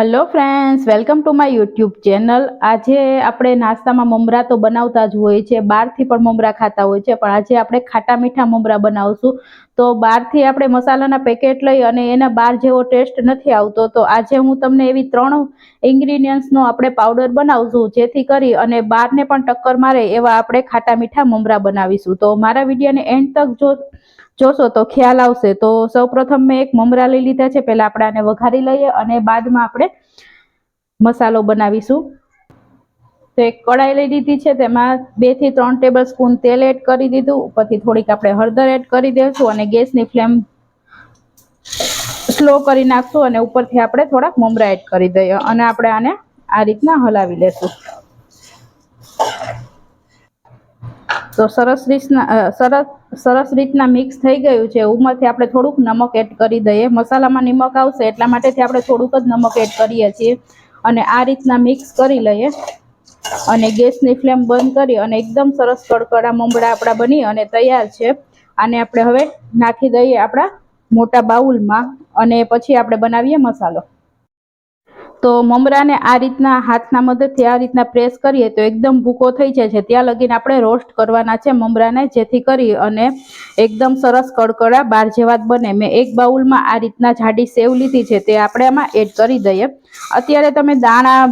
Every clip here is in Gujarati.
Hello friends welcome to my YouTube channel આજે આપણે નાસ્તામાં મમરા તો બનાવતા જ હોય છે, બહારથી પણ મમરા ખાતા હોય છે, પણ આજે આપણે ખાટા મીઠા મમરા બનાવશું. તો બહારથી આપણે મસાલાના પેકેટ લઈ અને એના બહાર જેવો ટેસ્ટ નથી આવતો. તો આજે હું તમને એવી ત્રણ ઇન્ગ્રીડિયન્ટ્સનો આપણે પાવડર બનાવશું, જેથી કરી અને બહારને પણ ટક્કર મારે એવા આપણે ખાટા મીઠા મમરા બનાવીશું. તો મારા વિડીયોને એન્ડ તક જો જોશો તો ખ્યાલ આવશે. તો સૌપ્રથમ મેં એક મમરા લઈ લીધા છે. પહેલાં આપણે આને વઘારી લઈએ અને બાદમાં આપણે મસાલો બનાવીશું. તો એક કઢાઈ લઈ લીધી છે. તેમાં બેથી ત્રણ ટેબલ સ્પૂન તેલ એડ કરી દીધું. ઉપરથી થોડીક આપણે હળદર એડ કરી દઈશું અને ગેસની ફ્લેમ સ્લો કરી નાખશું અને ઉપરથી આપણે થોડાક મમરા એડ કરી દઈએ. અને આપણે આને આ રીતના હલાવી લેશું. તો સરસ રીતના સરસ સરસ રીતના મિક્સ થઈ ગયું છે. ઉમરથી આપણે થોડુંક નમક એડ કરી દઈએ. મસાલામાં નિમક આવશે એટલા માટેથી આપણે થોડુંક જ નમક એડ કરીએ છીએ. અને આ રીતના મિક્સ કરી લઈએ. અને ગેસની ફ્લેમ બંધ કરી અને એકદમ સરસ કડકડા મમડા આપણા બની અને તૈયાર છે. આને આપણે હવે નાખી દઈએ આપણા મોટા બાઉલમાં. અને પછી આપણે બનાવીએ મસાલો. તો મમરાને આ રીતના હાથના મદદથી આ રીતના પ્રેસ કરીએ તો એકદમ ભૂકો થઈ જાય છે. ત્યાં લગીને આપણે રોસ્ટ કરવાના છે મમરાને, જેથી કરી અને એકદમ સરસ કડકડા બાર જેવા બને. મેં એક બાઉલમાં આ રીતના જાડી સેવ લીધી છે, તે આપણે આમાં એડ કરી દઈએ. અત્યારે તમે દાણા,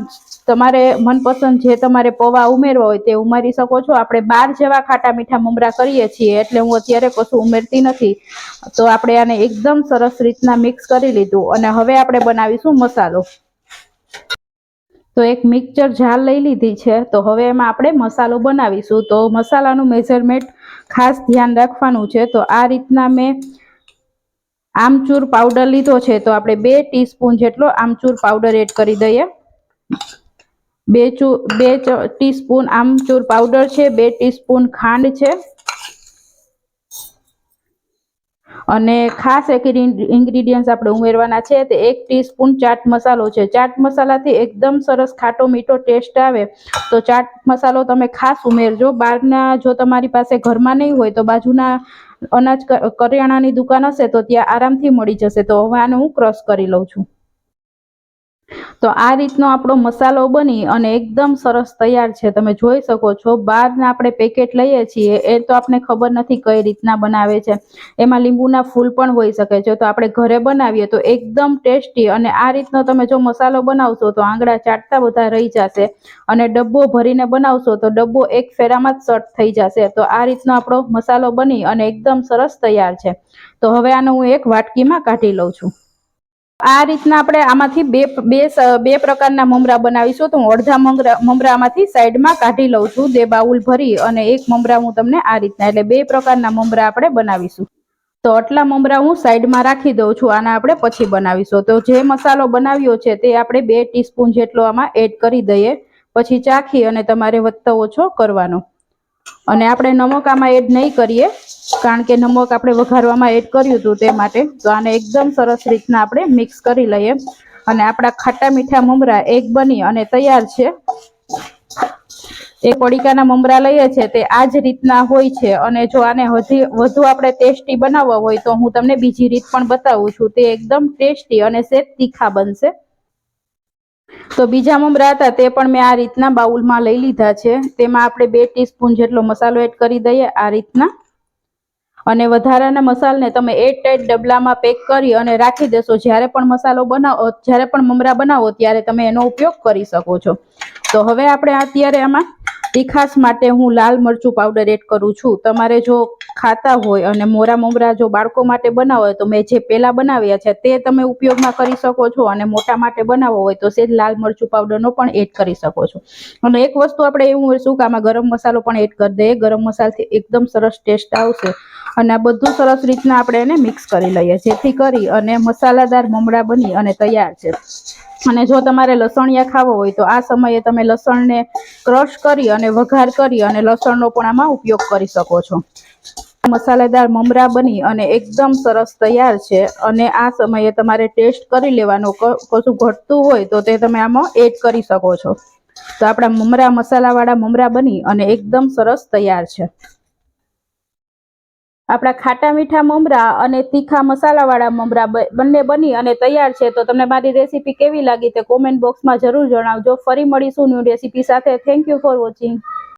તમારે મનપસંદ જે તમારે પૌવા ઉમેરવા હોય તે ઉમેરી શકો છો. આપણે બાર જેવા ખાટા મીઠા મમરા કરીએ છીએ, એટલે હું અત્યારે કશું ઉમેરતી નથી. તો આપણે આને એકદમ સરસ રીતના મિક્સ કરી લીધું. અને હવે આપણે બનાવીશું મસાલો. તો એક મિક્સચર જાર લઈ લીધી છે. તો હવે એમાં આપણે મસાલો બનાવીશું. તો મસાલાનું મેઝરમેન્ટ ખાસ ધ્યાન રાખવાનું છે. તો આ રીતના મેં આમચૂર પાવડર લીધો છે. તો આપણે બે ટીસ્પૂન જેટલો આમચૂર પાવડર એડ કરી દઈએ. બે ચૂ, બે ટીસ્પૂન આમચૂર પાવડર છે. બે ટીસ્પૂન ખાંડ છે. અને ખાસ એક ઇન્ગ્રીડિયન્ટ્સ આપણે ઉમેરવાના છે તે એક ટીસ્પૂન ચાટ મસાલો છે. ચાટ મસાલાથી એકદમ સરસ ખાટો મીઠો ટેસ્ટ આવે. તો ચાટ મસાલો તમે ખાસ ઉમેરજો. બહારના જો તમારી પાસે ઘરમાં નહીં હોય તો બાજુના અનાજ કરિયાણાની દુકાન હશે તો ત્યાં આરામથી મળી જશે. તો હવે આને હું ક્રશ કરી લઉં છું. તો આ રીતનો આપણો મસાલો બની અને એકદમ સરસ તૈયાર છે. તમે જોઈ શકો છો, બહારના આપણે પેકેટ લઈએ છીએ, એ તો આપણે ખબર નથી કઈ રીતના બનાવે છે. એમાં લીંબુના ફૂલ પણ હોઈ શકે છે. તો આપણે ઘરે બનાવીએ તો એકદમ ટેસ્ટી અને આ રીતનો તમે જો મસાલો બનાવશો તો આંગળા ચાટતા બધા રહી જશે અને ડબ્બો ભરીને બનાવશો તો ડબ્બો એક ફેરામાં જ સટ થઈ જશે. તો આ રીતનો આપણો મસાલો બની અને એકદમ સરસ તૈયાર છે. તો હવે આનો હું એક વાટકીમાં કાઢી લઉં છું. આ રીતના આપણે આમાંથી બે બે બે પ્રકારના મમરા બનાવીશું. તો હું અડધા મમરા, મમરામાંથી સાઈડમાં કાઢી લઉં છું, બે બાઉલ ભરી અને એક મમરા હું તમને આ રીતના, એટલે બે પ્રકારના મમરા આપણે બનાવીશું. તો આટલા મમરા હું સાઈડમાં રાખી દઉં છું, આના આપણે પછી બનાવીશું. તો જે મસાલો બનાવ્યો છે તે આપણે બે ટીસ્પૂન જેટલો આમાં એડ કરી દઈએ. પછી ચાખી અને તમારે વધતો ઓછો કરવાનો. અને આપણે નમક આમાં એડ નહીં કરીએ, કારણ કે નમક આપણે વઘારવામાં એડ કર્યું હતું તે માટે. તો આને એકદમ સરસ રીતના આપણે મિક્સ કરી લઈએ. અને આપણા ખાટા મીઠા મમરા એક બની અને તૈયાર છે. એ પડીકાના મમરા લઈએ છીએ તે આ જ રીતના હોય છે. અને જો આને હજી વધુ આપણે ટેસ્ટી બનાવવા હોય તો હું તમને બીજી રીત પણ બતાવું છું. તે એકદમ ટેસ્ટી અને સેજ તીખા બનશે. તો બીજા મમરા હતા, તે પણ મેં આ રીતના બાઉલમાં લઈ લીધા છે. તેમાં આપણે બે ટીસ્પૂન જેટલો મસાલો એડ કરી દઈએ આ રીતના. અને વધારાના મસાલાને તમે એટ ટાઈટ ડબલામાં પેક કરી અને રાખી દેશો. જ્યારે પણ મસાલો બનાવો, જ્યારે પણ મમરા બનાવો, ત્યારે તમે એનો ઉપયોગ કરી શકો છો. તો હવે આપણે અત્યારે આમાં તીખાસ માટે હું લાલ મરચું પાવડર એડ કરું છું. તમારે જો ખાતા હોય અને મોરા મમરા જો બાળકો માટે બનાવો હોય તો મેં જે પહેલાં બનાવ્યા છે તે તમે ઉપયોગમાં કરી શકો છો અને મોટા માટે બનાવવો હોય તો સેજ લાલ મરચું પાવડરનો પણ એડ કરી શકો છો. અને એક વસ્તુ આપણે એવું શું કે આમાં ગરમ મસાલો પણ એડ કરી દઈએ. ગરમ મસાલાથી એકદમ સરસ ટેસ્ટ આવશે. અને આ બધું સરસ રીતના આપણે એને મિક્સ કરી લઈએ જેથી કરી અને મસાલાદાર મમરા બની અને તૈયાર છે. અને જો તમારે લસણિયા ખાવો હોય તો આ સમયે તમે લસણને ક્રશ કરી અને વઘાર કરી અને લસણનો પણ આમાં ઉપયોગ કરી શકો છો. મસાલેદાર મમરા બની અને એકદમ સરસ તૈયાર છે. અને આ સમયે તમારે ટેસ્ટ કરી લેવાનો કશું ઘટતું હોય તો તે તમે આમાં એડ કરી શકો છો. તો આપણા મમરા મસાલાવાળા મમરા બની અને એકદમ સરસ તૈયાર છે. આપણા ખાટા મીઠા મમરા અને તીખા મસાલાવાળા મમરા બંને બની અને તૈયાર છે. તો તમને મારી રેસીપી કેવી લાગી તે કોમેન્ટ બોક્સમાં જરૂર જણાવજો. ફરી મળીશું ન્યૂ રેસીપી સાથે. Thank you for watching